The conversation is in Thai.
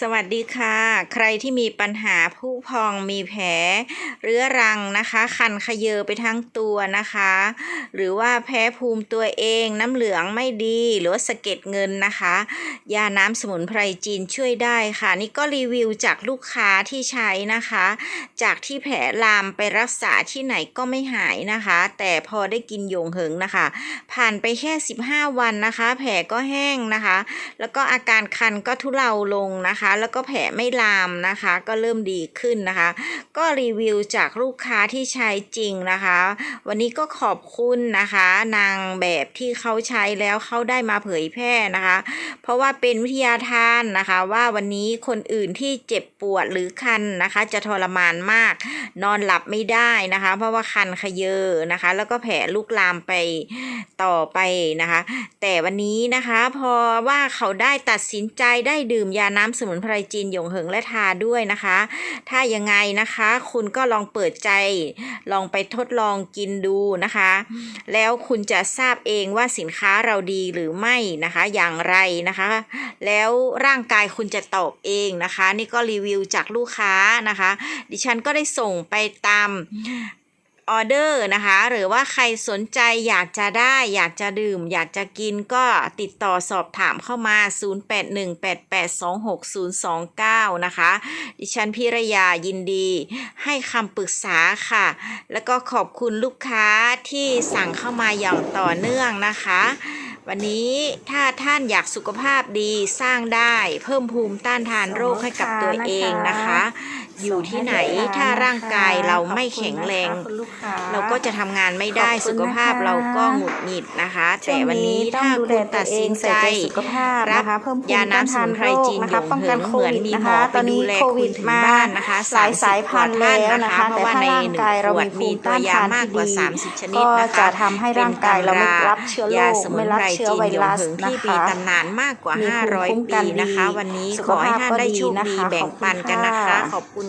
สวัสดีค่ะ ใครที่มีปัญหาผู้พองมีแผล เรื้อรังนะคะ คันขยเยอไปทั้งตัวนะคะ หรือว่าแพ้ภูมิตัวเองน้ำเหลืองไม่ดีหรือว่าสะเก็ดเงินนะคะ ยาน้ำสมุนไพรจีนช่วยได้ค่ะ นี่ก็รีวิวจากลูกค้าที่ใช้นะคะ จากที่แผลลามไปรักษาที่ไหนก็ไม่หายนะคะ แต่พอได้กินโยงเหิงนะคะ ผ่านไปแค่ 15 วันนะคะ แผลก็แห้งนะคะ แล้วก็อาการคันก็ทุเลาลงนะคะแล้วก็แผลไม่ลามนะคะ ก็เริ่มดีขึ้นนะคะ ก็รีวิวจากลูกค้าที่ใช้จริงนะคะ วันนี้ก็ขอบคุณนะคะ นางแบบที่เขาใช้แล้วเขาได้มาเผยแพร่นะคะ เพราะว่าเป็นวิทยาทานนะคะว่าวันนี้คนอื่นที่เจ็บปวดหรือคันนะคะ จะทรมานมาก นอนหลับไม่ได้นะคะ เพราะว่าคันขยเยอนะคะ แล้วก็แผลลุกลามไปต่อไปนะคะ แต่วันนี้นะคะพอว่าเขาได้ตัดสินใจได้ดื่มยาน้ำสมุนไพรจีนหยงเหิงและทาด้วยนะคะ ถ้ายังไงนะคะ คุณก็ลองเปิดใจ ลองไปทดลองกินดูนะคะ แล้วคุณจะทราบเองว่าสินค้าเราดีหรือไม่นะคะ อย่างไรนะคะ แล้วร่างกายคุณจะตอบเองนะคะ นี่ก็รีวิวจากลูกค้านะคะ ดิฉันก็ได้ส่งไปตาม ออเดอร์นะคะ หรือว่าใครสนใจอยากจะได้ อยากจะดื่ม อยากจะกินก็ติดต่อสอบถามเข้ามา 0818826029 นะคะ ดิฉันพิรยายินดีให้คำปรึกษาค่ะ แล้วก็ขอบคุณลูกค้าที่สั่งเข้ามาอย่างต่อเนื่องนะคะ วันนี้ถ้าท่านอยากสุขภาพดีสร้างได้ เพิ่มภูมิต้านทานโรคให้กับตัวเองนะคะ อยู่ที่ไหน ถ้าร่างกายเราไม่แข็งแรง เราก็จะทำงานไม่ได้ขอบคุณสุขภาพนะคะเราก็หงุดหงิดนะคะช่แต่วงวันนี้ต้อถ้างดูคุแลณตัตัวดเอสิงนใส่ใจใจสุขภาพรับนะคะเพิ่มภูมิยาต้านน้ำสทามุนนไพรโรคจีนนะคะหยงป้องกันเหิงโคเหมือนวิดมีนะหมอคะไปตอนนี้ดูแลโควิดคุณถึงมาบ้านนะคะหลาย30สายพันธุ์กว่าท่านแล้วนะนะคะคะเพแต่ราะว่าถ้าในร่างหนึ่งกายเราขวดมีภูมีมิตัต้าวนยาทานมากที่กว่าดี30 ชนิดก็นะคะจะทำให้ร่างกายเราไม่รับเชื้อโรคยาสมุไม่นรับไพรเชื้อจีนไวหยงรัสเหิงนะที่มีคะตำนานมากกว่ามีภูมิคุ้ม500กัปีนนะคะดีวันนี้สุขขอให้ภาพท่านก็ได้ดีโชคนะดีคะแบ่งปันกันนะคะ ขอบคุณค่ะขอบคุณ